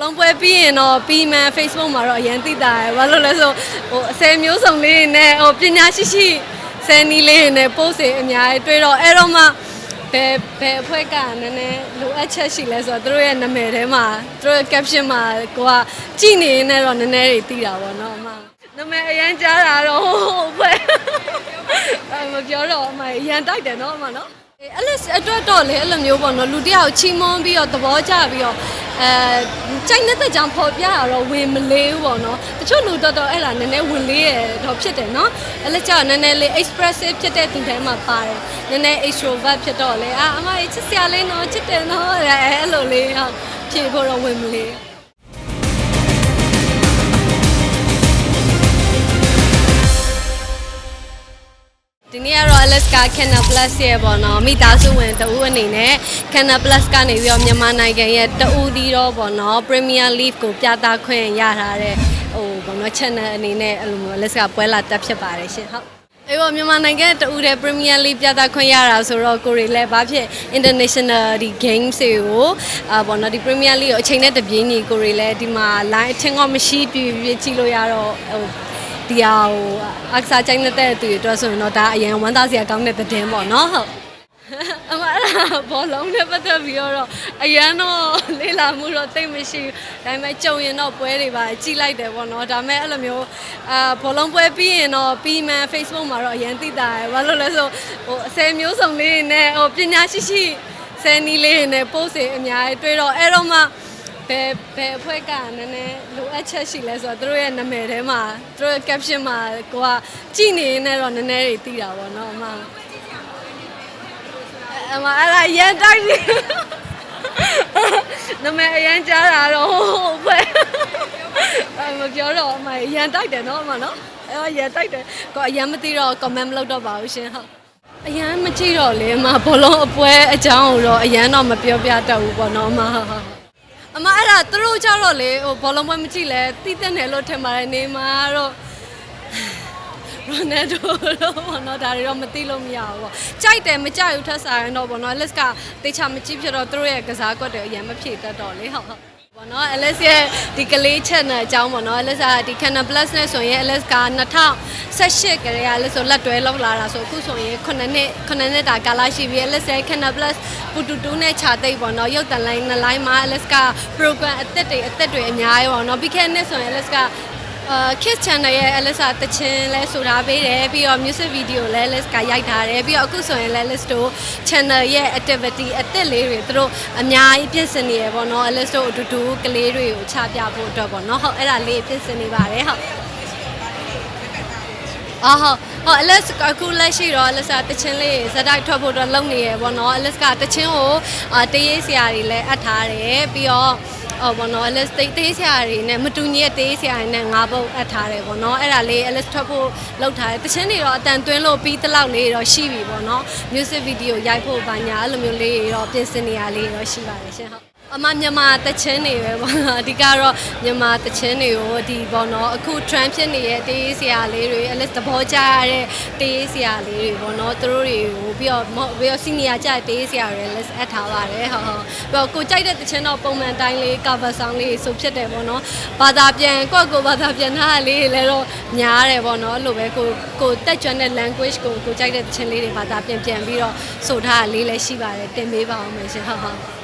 လုံးပွဲပြီးရင်တော့ပြီးမှန် Facebook မှာတော့အရင်သိတာရယ်ဘာလို့လဲဆိုဟိုအစဲမျိုးစုံလေးတွေနဲ့ဟိုပညာရှိရှိဆယ်နီးလေးတွေနဲ့ပို့စေအများကြီးတွေ့တော့အဲ့တော့မှဘယ်ဘယ်အဖွဲ့ကနည်းနည်းလိုအပ်ချက်ရှိလဲဆိုတော့သူတို့ရဲ့နာမည်ထဲမှာသူတို့ရဲ့ caption မှာကိုကကြည်နေနေတော့နည်းနည်းတွေသိတာပေါ့နော်အမနာမည်အရင်ကြားတာတော့ဟိုအဖွဲ့အဲ့မပြောတော့အမအရင်တိုက်တယ်နော်အမနော်အဲ့လက်အတွက်တော့လေအဲ့လိုမျိုးပေါ့နော်လူတစ်ယောက်ချီးမွမ်းပြီးတော့သဘောကျပြီးတော့ အဲကြိုက်နေတဲ့ကြောင့်ပေါ်ပြရတော့ဝင်မလေးဘူးပေါ့နော်တချို့လူတော့တော့အဲ့ဒါနည်းနည်းဝင်လေးရတော့ဖြစ်တယ်နော်အဲ့လက်ကျတော့နည်းနည်းလေး expressive ဖြစ်တဲ့သူတိုင်းမှာပါတယ်နည်းနည်း extrovert ဖြစ်တော့လေအာအမကြီးချစ်စရာလေးနော်ချစ်တယ်နော်အဲ့အဲ့လိုလေးဟုတ်ဖြေဖို့တော့ဝင်မလေး ဒီနေ့ကတော့ Alaska Canna Plus ရဲ့ပေါ့နော်မိသားစုဝင်တဦးအနေနဲ့ Canna Plus ကနေပြီးတော့မြန်မာနိုင်ငံရဲ့တဦးဒီတော့ပေါ့နော် Premier League ကိုပြသခွင့်ရထားတဲ့ဟိုပေါ့နော် channel အနေနဲ့အဲ့လိုမျိုး Alaska ပွဲလာတက်ဖြစ်ပါတယ်ရှင်ဟုတ်အေးပေါ့မြန်မာနိုင်ငံတဦးတဲ့ Premier League ပြသခွင့်ရတာဆိုတော့ကိုရီလည်းဘာဖြစ် international ဒီ games တွေကိုအာပေါ့နော်ဒီ Premier League ကိုအချိန်နဲ့တပြေးညီကိုရီလည်းဒီမှာ line အထင်ကမရှိပြပြကြည့်လို့ရတော့ဟို ဒီဟာဟိုအခစားချိုင်းတဲ့သူတွေအတွက်ဆိုရင်တော့ဒါအရင်ဝမ်းသာစရာကောင်းတဲ့သတင်းပေါ့နော်ဟုတ်အမအဲ့ဒါဘောလုံးနဲ့ပတ်သက်ပြီးတော့အရန်တော့လေးလာမှုတော့တိတ်မရှိဘူးဒါပေမဲ့ကြုံရင်တော့ပွဲတွေပါကြည့်လိုက်တယ်ပေါ့နော်ဒါပေမဲ့အဲ့လိုမျိုးအာဘောလုံးပွဲပြီးရင်တော့ပြီးမှန် Facebook မှာတော့အရင်သိတာရယ်ဘာလို့လဲဆိုဟိုအစဲမျိုးစုံလေးတွေနဲ့ဟိုပညာရှိရှိဆယ်နီးလေးတွေနဲ့ပို့စေအများကြီးတွေ့တော့အဲ့တော့မှ ဘယ်ဘယ်အဖွဲ့ကနည်းနည်းလိုအပ်ချက်ရှိလဲဆိုတော့သူတို့ရဲ့နာမည်ထဲမှာသူတို့ရဲ့ caption မှာကိုကကြည်နေနေတော့နည်းနည်းတွေသိတာပေါ့နော်အမအမအဲ့ဒါရန်တိုက်နေနာမည်အရန်ကြားတာတော့ဟိုအဖွဲ့အဲ့မပြောတော့အမရန်တိုက်တယ်နော်အမနော်အဲ့ရန်တိုက်တယ်ကိုအရန်မသိတော့ comment မလုပ်တော့ပါဘူးရှင်ဟုတ်အရန်မကြည့်တော့လေအမဘလုံးအပွဲအကြောင်းကိုတော့အရန်တော့မပြောပြတတ်ဘူးပေါ့နော်အမဟုတ်ဟုတ် အမအဲ့ဒါသူတို့ကြတော့လေဟိုဘောလုံးပွဲမကြည့်လဲတီးတဲ့နယ်လို့ထင်ပါတယ်နေမှာတော့ရိုနယ်ဒိုတော့ဘောနော်ဒါတွေတော့မသိလို့မရဘူးပေါ့ကြိုက်တယ်မကြိုက်ဘူးထက်စားရင်တော့ဘောနော်လက်ကတေချာမကြည့်ဖြစ်တော့သူတို့ရဲ့ကစားကွက်တွေအရင်မဖြည့်တတ်တော့လေဟုတ်ဟုတ်ဘော နော် LS ရဲ့ဒီကလေး channel အကြောင်းပေါ့နော် LS ကဒီ Canon Plus နဲ့ဆိုရင် LS က2018ကလေးကလည်းဆိုလက်တွဲလောက်လာတာဆိုအခုဆိုရင်9နှစ်9နှစ်တာကာလရှိပြီ LS ရဲ့ Canon Plus ပူတူတူနဲ့ခြာသိပ်ပေါ့နော်ရုပ်တန်လိုင်းနှစ်လိုင်းမှာ LS က program အသက်တွေအသက်တွေအများကြီးပေါ့နော်ပြီးခဲ့တဲ့နှစ်ဆိုရင် LS က အာ Kids Channel ရဲ့ LS တချင်းလဲဆိုထားပေးတယ်ပြီးတော့ music video လဲ LS ကရိုက်ထားတယ်ပြီးတော့အခုဆိုရင်လဲ LS တို့ channel ရဲ့ activity အသက်လေးတွေသူတို့အများကြီးပြင်ဆင်နေရပေါ့နော် LS တို့အတူတူကလေးတွေကိုချပြဖို့အတွက်ပေါ့နော်ဟုတ်အဲ့ဒါလေးပြင်ဆင်နေပါတယ်ဟုတ်အော်ဟုတ်ဟုတ် LS ကအခုလက်ရှိတော့ LS ကတချင်းလေးဇက်တိုက်ထွက်ဖို့အတွက်လုပ်နေရပေါ့နော် LS ကတချင်းကိုအာတရေးဆရာတွေလည်းအပ်ထားတယ်ပြီးတော့ ဟောဘောနော် LS တေးသေးဆရာတွေနဲ့မတူညီတဲ့တေးဆရာတွေနဲ့ငါးပုတ်အပ်ထားတယ်ပေါ့နော်အဲ့ဒါလေး LS ထွက်ဖို့လုပ်ထားတယ်တချင်းတွေတော့အတန်သွင်းလို့ပြီးတလောက်လေးတော့ရှိပြီပေါ့နော် music video ရိုက်ဖို့ပါညာအဲ့လိုမျိုးလေးတွေတော့ပြင်ဆင်နေရလေးတော့ရှိပါတယ်ရှင်ဟုတ် အမမြန်မာတချင်းတွေပဲပေါ့နော်အဓိကတော့မြန်မာတချင်းတွေကိုဒီပေါ့နော်အခု trend ဖြစ်နေတဲ့တေးဆရာလေးတွေ LS သဘောကျရတဲ့တေးဆရာလေးတွေပေါ့နော်သူတို့တွေကိုပြီးတော့ပြီးတော့ senior ကြတဲ့တေးဆရာတွေ LS အပ်ထားပါတယ်ဟုတ်ဟုတ်ပြီးတော့ကိုကြိုက်တဲ့တချင်းတော့ပုံမှန်တိုင်းလေး cover song လေးဆိုဖြစ်တယ်ပေါ့နော်ဘာသာပြန်ကိုယ့်ကိုယ်ဘာသာပြန်ထားတာလေးတွေလည်းတော့များတယ်ပေါ့နော်အဲ့လိုပဲကိုကိုတက်ကြွတဲ့ language ကိုကိုကြိုက်တဲ့တချင်းလေးတွေဘာသာပြန်ပြန်ပြီးတော့ဆိုထားတာလေးလည်းရှိပါတယ်တင်ပေးပါအောင်မယ်ရှင်ဟုတ်ဟုတ်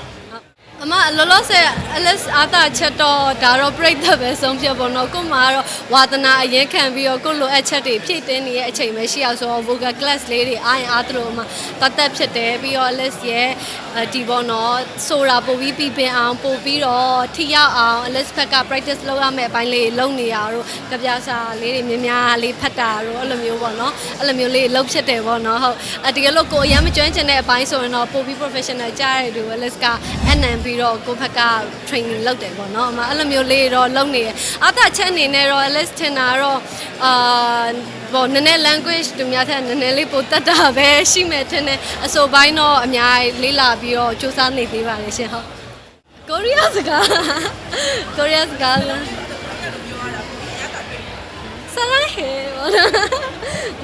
အမလောလောဆယ် LS အားတာချက်တော့ဒါတော့ပြိတ်သက်ပဲဆုံးဖြတ်ပေါ့နော်ကို့မှာကတော့ဝါသနာအရင်ခံပြီးတော့ကို့လိုအပ်ချက်တွေဖြည့်တင်းနေတဲ့အချိန်ပဲရှိအောင်ဆိုတော့ vocal class လေးတွေအားရင်အားသလိုအမတတ်သက်ဖြစ်တယ်ပြီးတော့ LS ရဲ့ဒီပေါ့နော်ဆိုတာပို့ပြီးပြီးပင်အောင်ပို့ပြီးတော့ထိရောက်အောင် LS ဘက်က practice လုပ်ရမယ့်အပိုင်းလေးလုပ်နေရတော့ကြပြစာလေးတွေများများလေးဖတ်တာတော့အဲ့လိုမျိုးပေါ့နော်အဲ့လိုမျိုးလေးလုပ်ဖြစ်တယ်ပေါ့နော်ဟုတ်အတကယ်လို့ကိုအရင်မကျွမ်းကျင်တဲ့အပိုင်းဆိုရင်တော့ပို့ပြီး professional ကြားရတယ်သူ LS ကအနံပြီးတော့ကိုဘက်က training လုပ်တယ်ပေါ့နော်အမအဲ့လိုမျိုးလေးတော့လုပ်နေရအသာချက်အနေနဲ့တော့ LS ထင်တာတော့အာဘောနည်းနည်း language သူများထက်နည်းနည်းလေးပိုတက်တာပဲရှိမယ်ထင်တယ်အဆိုပိုင်းတော့အများကြီးလေးလာပြီးတော့စူးစမ်းနေသေးပါလေရှင်ဟုတ်ကိုရီးယားစကားကိုရီးယားစကားလားစ ဆလိုင်းဟဲပေါ့နော်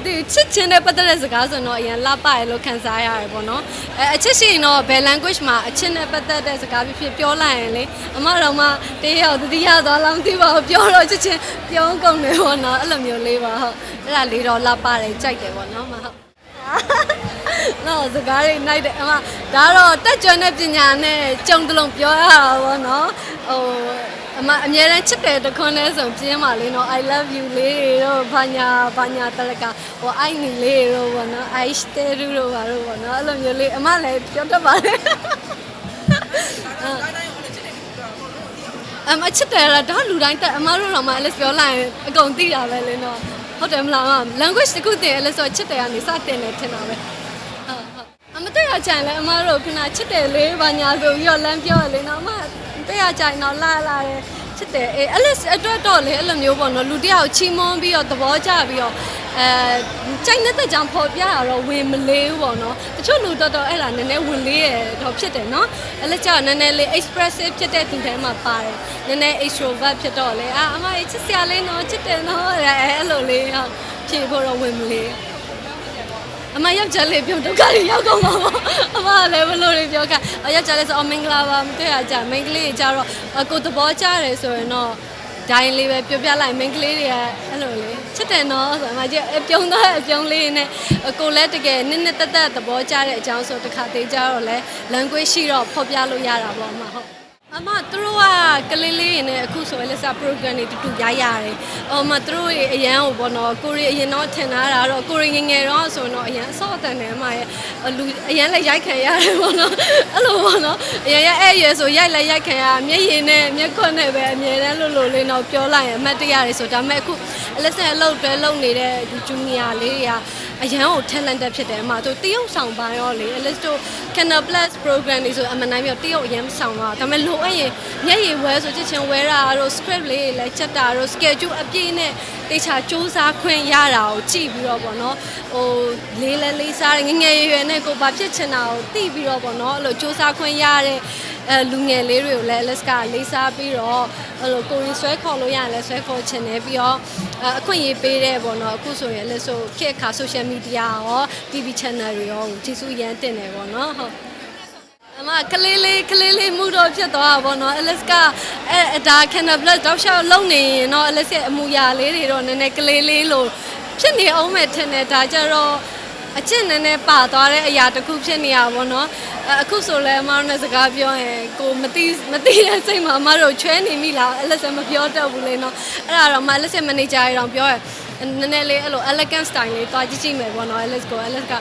ဒီချစ်ချင်းတဲ့ပတ်သက်တဲ့စကားဆိုတော့အရင်လှပရလို့ခံစားရတယ်ပေါ့နော်အဲအချစ်ရှိရင်တော့ဘယ် language မှာအချစ်နဲ့ပတ်သက်တဲ့စကားဖြစ်ဖြစ်ပြောလိုက်ရင်လေအမတော်မှတေးရောက်တတိယသွားလားမသိပါဘူးပြောတော့ချစ်ချင်းပြောင်းကုန်တယ်ပေါ့နော်အဲ့လိုမျိုးလေးပါဟုတ်အဲ့ဒါလေးတော့လှပတယ်ကြိုက်တယ်ပေါ့နော်မဟုတ်နော်စကားတွေနိုင်တယ်အမဒါတော့တက်ကြွတဲ့ပညာနဲ့ကြုံတလုံးပြောရတာပေါ့နော်ဟို အမအများတန်းချစ်တယ်တခွန်းလဲဆိုပြင်းပါလေနော် I love you လေးတွေတော့ဘာညာဘာညာတလကဟိုအိုင်နီလေးတွေတော့ပေါ့နော် I stay တို့ပါတော့ပေါ့နော်အဲ့လိုမျိုးလေးအမလည်းပြောတတ်ပါလေအမချစ်တယ်လားဒါလူတိုင်းတက်အမတို့တော့မှလည်းပြောလိုက်ရင်အကုန်သိတာပဲလေနော်ဟုတ်တယ်မလားအမ language တစ်ခုတည်းလည်းဆိုချစ်တယ်ကနေစတင်တယ်ထင်တာပဲဟုတ်ဟုတ်အမတက်ရကြရင်လည်းအမတို့ခဏချစ်တယ်လေးဘာညာဆိုပြီးတော့လမ်းပြောရလေနော်အမ တက်ရကြရင်တော့လာလာတယ်ချစ်တယ်အေးအဲ့လိုအတွက်တော့လေအဲ့လိုမျိုးပေါ့နော်လူတစ်ယောက်ချီးမွမ်းပြီးတော့သဘောကျပြီးတော့အဲကြိုက်တဲ့ကြောင့်ပေါ်ပြတာတော့ဝင်မလေးဘူးပေါ့နော်တချို့လူတော့တော့အဲ့ဒါနည်းနည်းဝင်လေးရတော့ဖြစ်တယ်နော်အဲ့လိုကြောင့်နည်းနည်းလေး expressive ဖြစ်တဲ့သူတိုင်းမှာပါတယ်နည်းနည်း extrovert ဖြစ်တော့လေအာအမချစ်စရာလေးနော်ချစ်တယ်နော်အဲ့လိုလေးဟုတ်ဖြေဖို့တော့ဝင်မလေး အမယောက်ျားလေးပြုံဒုက္ခတွေရောက်ကုန်ပါဘောအမကလည်းဘလို့တွေပြောခါအယောက်ျားလေးဆိုအမင်္ဂလာပါမတွေ့ရကြမိန်းကလေးတွေကြတော့အကိုသဘောကျတယ်ဆိုရင်တော့ဒိုင်းလေးပဲပြောပြလိုက်မိန်းကလေးတွေကအဲ့လိုလေချစ်တယ်နော်ဆိုအမကြီးအပြုံးသားအပြုံးလေးနဲ့အကိုလည်းတကယ်နစ်နစ်တက်တက်သဘောကျတဲ့အကြောင်းဆိုတခါသေးကြတော့လဲ language ရှိတော့ဖော်ပြလို့ရတာပေါ့အမဟုတ် အမသူတို့ကကလေးလေးတွေနဲ့အခုဆိုရင်လက်စား program တွေတူတူရရတယ်။အော်မသူတို့တွေအရန်ဟိုပေါ့နော်ကိုရီအရင်တော့ထင်ထားတာတော့ကိုရီငယ်ငယ်တော့ဆိုရင်တော့အရန်အစောအတန်နဲ့အမရဲ့လူအရန်လည်းရိုက်ခံရတယ်ပေါ့နော်။အဲ့လိုပေါ့နော်။အရန်ရဲ့အဲ့ရွယ်ဆိုရိုက်လည်းရိုက်ခံရမျက်ရည်နဲ့မျက်ခွန်းနဲ့ပဲအမြဲတမ်းလို့လို့လေးတော့ပြောလိုက်ရင်အမှတ်တရတွေဆိုဒါပေမဲ့အခုအလက်ဆက်အလုပ်တွဲလုပ်နေတဲ့ဒီ junior လေးတွေက အရန်ကို talented ဖြစ်တယ်အမတို့တရုပ်ဆောင်ပိုင်းရောလေ at least တို့ Canal Plus program တွေဆိုအမှန်တိုင်းပြောတရုပ်အရန်ဆောင်တော့ဒါပေမဲ့လိုအပ်ရင်မျက်ရည်ဝဲဆိုချစ်ချင်းဝဲတာတို့ script လေးတွေလည်းချက်တာတို့ schedule အပြည့်နဲ့တေချာစူးစမ်းခွင့်ရတာကိုကြည့်ပြီးတော့ပေါ့နော်ဟိုလေးလဲလေးစားငငယ်ရွယ်ရွယ်နဲ့ကိုဘာဖြစ်ချင်တာကိုသိပြီးတော့ပေါ့နော်အဲ့လိုစူးစမ်းခွင့်ရတဲ့အဲလူငယ်လေးတွေကိုလည်း Alaska လေးစားပြီးတော့အဲ့လိုကိုရီဆွဲခေါ်လို့ရရင်လည်းဆွဲခေါ်ချင်တယ်ပြီးတော့ အခွင့်အရေးပေးတဲ့ပေါ့နော်အခုဆိုရင်လည်းဆိုခေတ်အခါ social media ရော TV channel တွေရောကျေးဇူးရမ်းတင်တယ်ပေါ့နော်ဟုတ်အမကလေးလေးကလေးလေးမှုတော့ဖြစ်သွားတာပေါ့နော် Alaska အဲဒါ Canada Plus တောက်လျှောက်လုံနေရင်တော့ Alaska ရဲ့အမူအရာလေးတွေတော့နည်းနည်းကလေးလေးလို့ဖြစ်နေအောင်မဲ့ထင်တယ်ဒါကြတော့ အကျင့်နည်းနည်းပါသွားတဲ့အရာတစ်ခုဖြစ်နေရပါဘောနော်အဲအခုဆိုလဲအမတို့နဲ့စကားပြောရင်ကိုမသိမသိတဲ့စိတ်မှာအမတို့ချွဲနေမိလား Alaska မပြောတတ်ဘူးလေနော်အဲ့ဒါတော့မ Alaska manager တွေတော့ပြောရနည်းနည်းလေးအဲ့လို elegant style လေးတွားကြည့်ကြည့်မယ်ပေါ့နော် Alex ကို Alex က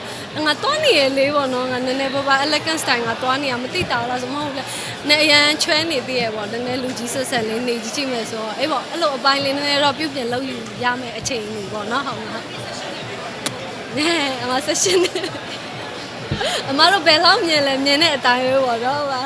ငါတွားနေရလေးပေါ့နော်ငါနည်းနည်းပါးပါ elegant style ငါတွားနေရမသိတာလားဆိုမဟုတ်ဘူးလေနဲ့အရန်ချွဲနေသေးရပေါ့နည်းနည်းလူကြီးဆက်ဆက်လေးနေကြည့်ကြည့်မယ်ဆိုတော့အေးပေါ့အဲ့လိုအပိုင်းလေးနည်းနည်းတော့ပြုပြင်လုပ်ယူရမယ်အချိန်ကြီးပေါ့နော်ဟုတ်မဟုတ် နဲအမဆက်ရှင်နေအမတို့ဘယ်လောက်မြင်လဲမြင်တဲ့အတိုင်းပဲပေါ့နော်ဟုတ်ပါ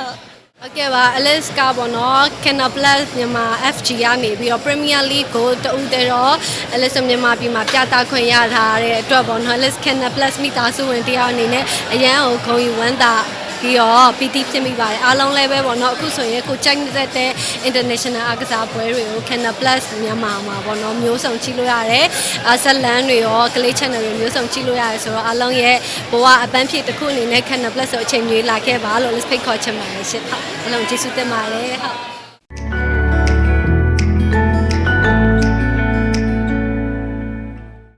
ဟုတ်ကဲ့ပါ Alice ကပေါ့နော် Canal Plus မြန်မာ FG ကနေပြီးတော့ Premier League ကိုတဦးတည်းတော့ Alice မြန်မာပြည်မှာပြသခွင့်ရထားတဲ့အတွက်ပေါ့နော် Alice Canal Plus မိသားစုဝင်တရားအနေနဲ့အရန်ကိုခုံယူဝမ်းသာ ပြီးတော့ပီတိဖြစ်မိပါတယ်အားလုံးလည်းပဲပေါ့နော်အခုဆိုရင်ကိုကြိုက်နေတဲ့ international အားကစားပွဲတွေကို Canal Plus မြန်မာမှာပေါ့နော်မျိုးစုံကြည့်လို့ရတယ်အဆက်လန်းတွေရော Clay Channel တွေမျိုးစုံကြည့်လို့ရတယ်ဆိုတော့အားလုံးရဲ့ဘဝအပန်းဖြေတစ်ခုအနေနဲ့ Canal Plus ကိုအချိန်ကြီးလာခဲ့ပါလို့ let's pick ခေါ်ချင်ပါတယ်ရှင့်ဟုတ်အားလုံးကျေးဇူးတင်ပါတယ်ဟုတ်